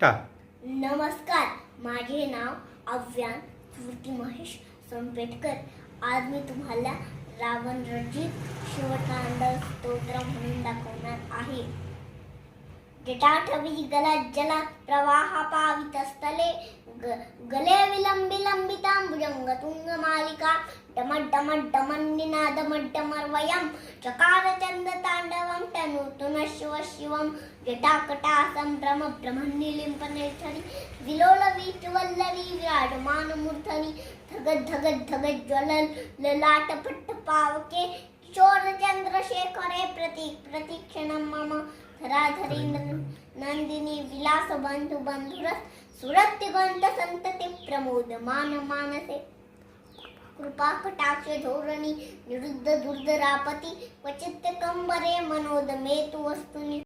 Start नमस्कार माझे नाव अव्यान स्मृती महेश संपेटकर. आज मी तुम्हाला रावण रचित शिवकांड स्तोत्र म्हणून दाखवणार आहे. जटाठवी गला जला प्रवाह पावित असतले ग- गले विलंब चकार चंद तांडवं तनूतुन शिव शिवं जटाकटा संभ्रम ब्रह्मनिलिंपनेठरी विलोल वीटवल्लरी विराजमान मूर्धनि धगत धगत धगत ज्वलल ललाट पट्ट पावके किशोर चंद्रशेखरे प्रतीक प्रतीक्षणं मम धराधरी नं- नंदिनी विलास बंधु प्रमोद मान मानसे कृपा कटाक्ष धोरणी निरुद्ध दुर्धरापती वचित्त कंबरे मनोद मे तु वस्तुनि